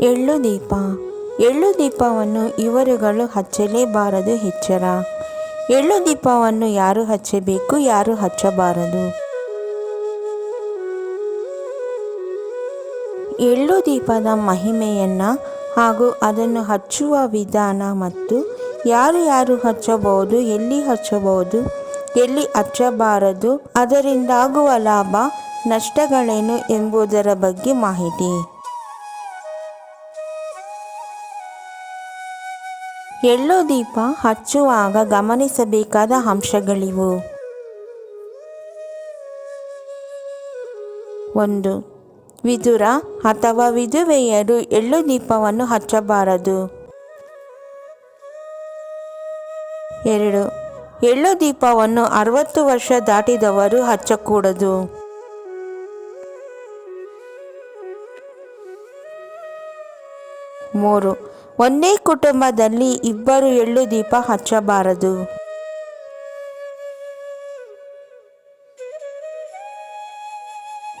ಎಳ್ಳು ದೀಪ. ಎಳ್ಳು ದೀಪವನ್ನು ಇವರುಗಳು ಹಚ್ಚಲೇಬಾರದು ಎಚ್ಚರ ಎಳ್ಳು ದೀಪವನ್ನು ಯಾರು ಹಚ್ಚಬೇಕು, ಯಾರು ಹಚ್ಚಬಾರದು? ಎಳ್ಳು ದೀಪದ ಮಹಿಮೆಯನ್ನು ಹಾಗೂ ಅದನ್ನು ಹಚ್ಚುವ ವಿಧಾನ ಮತ್ತು ಯಾರು ಯಾರು ಹಚ್ಚಬಹುದು, ಎಲ್ಲಿ ಹಚ್ಚಬಹುದು, ಎಲ್ಲಿ ಹಚ್ಚಬಾರದು, ಅದರಿಂದಾಗುವ ಲಾಭ, ನಷ್ಟಗಳೇನು ಎಂಬುದರ ಬಗ್ಗೆ ಮಾಹಿತಿ. ಎಳ್ಳು ದೀಪ ಹಚ್ಚುವಾಗ ಗಮನಿಸಬೇಕಾದ ಅಂಶಗಳಿವು. ಒಂದು, ವಿದುರ ಅಥವಾ ವಿಧುವೆಯರು ಎಳ್ಳು ದೀಪವನ್ನು ಹಚ್ಚಬಾರದು. ಎರಡು ಎಳ್ಳು ದೀಪವನ್ನು ಅರವತ್ತು ವರ್ಷ ದಾಟಿದವರು ಹಚ್ಚಕೂಡದು. ಮೂರು. ಒಂದೇ ಕುಟುಂಬದಲ್ಲಿ ಇಬ್ಬರು ಎಳ್ಳು ದೀಪ ಹಚ್ಚಬಾರದು.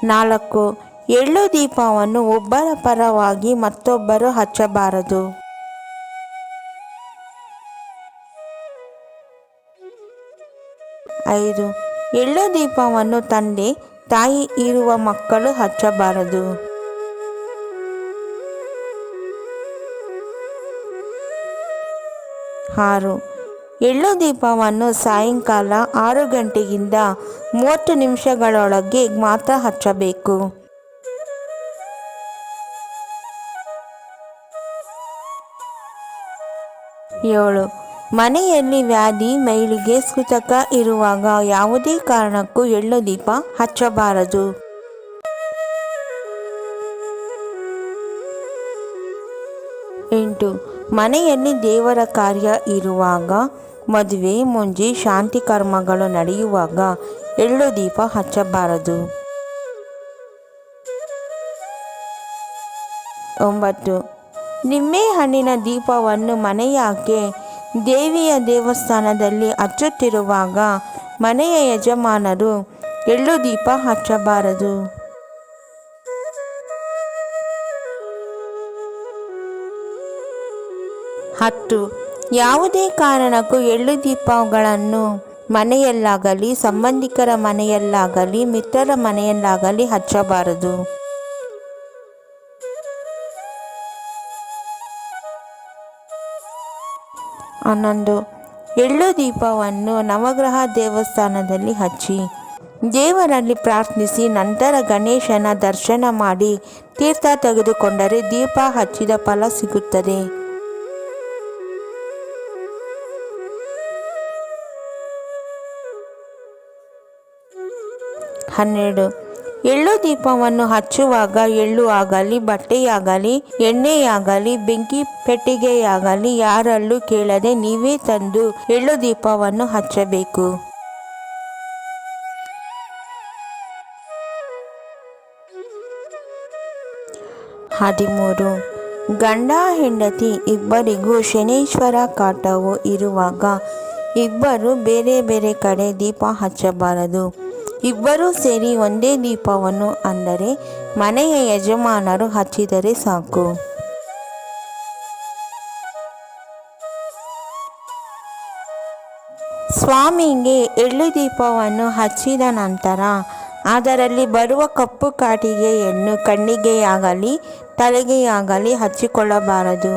ನಾಲ್ಕು. ಎಳ್ಳು ದೀಪವನ್ನು ಒಬ್ಬರ ಪರವಾಗಿ ಮತ್ತೊಬ್ಬರು ಹಚ್ಚಬಾರದು. ಐದು. ಎಳ್ಳು ದೀಪವನ್ನು ತಂದೆ, ತಾಯಿ ಇರುವ ಮಕ್ಕಳು ಹಚ್ಚಬಾರದು. ಆರು ಎಳ್ಳು ದೀಪವನ್ನು ಸಾಯಂಕಾಲ ಆರು ಗಂಟೆಯಿಂದ ಮೂವತ್ತು ನಿಮಿಷಗಳೊಳಗೆ ಮಾತ್ರ ಹಚ್ಚಬೇಕು. ಏಳು. ಮನೆಯಲ್ಲಿ ವ್ಯಾಧಿ ಮೈಲಿಗೆ ಸೂತಕ ಇರುವಾಗ ಯಾವುದೇ ಕಾರಣಕ್ಕೂ ಎಳ್ಳು ದೀಪ ಹಚ್ಚಬಾರದು. ಎಂಟು. ಮನೆಯಲ್ಲಿ ದೇವರ ಕಾರ್ಯ ಇರುವಾಗ, ಮದುವೆ ಮುಂಜಿ ಶಾಂತಿ ಕರ್ಮಗಳು ನಡೆಯುವಾಗ ಎಳ್ಳು ದೀಪ ಹಚ್ಚಬಾರದು. ಒಂಬತ್ತು, ನಿಮ್ಮೆ ಹಣ್ಣಿನ ದೀಪವನ್ನು ಮನೆಯಾಕೆ ದೇವಿಯ ದೇವಸ್ಥಾನದಲ್ಲಿ ಹಚ್ಚುತ್ತಿರುವಾಗ ಮನೆಯ ಯಜಮಾನರು ಎಳ್ಳು ದೀಪ ಹಚ್ಚಬಾರದು. ಹತ್ತು, ಯಾವುದೇ ಕಾರಣಕ್ಕೂ ಎಳ್ಳು ದೀಪಗಳನ್ನು ಮನೆಯಲ್ಲಾಗಲಿ, ಸಂಬಂಧಿಕರ ಮನೆಯಲ್ಲಾಗಲಿ, ಮಿತ್ರರ ಮನೆಯಲ್ಲಾಗಲಿ ಹಚ್ಚಬಾರದು. ಹನ್ನೊಂದು ಎಳ್ಳು ದೀಪವನ್ನು ನವಗ್ರಹ ದೇವಸ್ಥಾನದಲ್ಲಿ ಹಚ್ಚಿ, ದೇವರಲ್ಲಿ ಪ್ರಾರ್ಥಿಸಿ, ನಂತರ ಗಣೇಶನ ದರ್ಶನ ಮಾಡಿ, ತೀರ್ಥ ತೆಗೆದುಕೊಂಡರೆ ದೀಪ ಹಚ್ಚಿದ ಫಲ ಸಿಗುತ್ತದೆ. ಹನ್ನೆರಡು. ಎಳ್ಳು ದೀಪವನ್ನು ಹಚ್ಚುವಾಗ ಎಳ್ಳು ಆಗಲಿ, ಬಟ್ಟೆಯಾಗಲಿ, ಎಣ್ಣೆಯಾಗಲಿ, ಬೆಂಕಿ ಪೆಟ್ಟಿಗೆಯಾಗಲಿ ಯಾರಲ್ಲೂ ಕೇಳದೆ ನೀವೇ ತಂದು ಎಳ್ಳು ದೀಪವನ್ನು ಹಚ್ಚಬೇಕು. ಹದಿಮೂರು. ಗಂಡ ಹೆಂಡತಿ ಇಬ್ಬರಿಗೂ ಶನೇಶ್ವರ ಕಾಟವು ಇರುವಾಗ ಇಬ್ಬರು ಬೇರೆ ಬೇರೆ ಕಡೆ ದೀಪ ಹಚ್ಚಬಾರದು. ಇಬ್ಬರೂ ಸೇರಿ ಒಂದೇ ದೀಪವನ್ನು ಅಂದರೆ ಮನೆಯ ಯಜಮಾನರು ಹಚ್ಚಿದರೆ ಸಾಕು. ಸ್ವಾಮಿಗೆ ಎಳ್ಳು ದೀಪವನ್ನು ಹಚ್ಚಿದ ನಂತರ ಅದರಲ್ಲಿ ಬರುವ ಕಪ್ಪು ಕಾಟಿಗೆಯನ್ನು ಕಣ್ಣಿಗೆಯಾಗಲಿ ತಲೆಗೆಯಾಗಲಿ ಹಚ್ಚಿಕೊಳ್ಳಬಾರದು.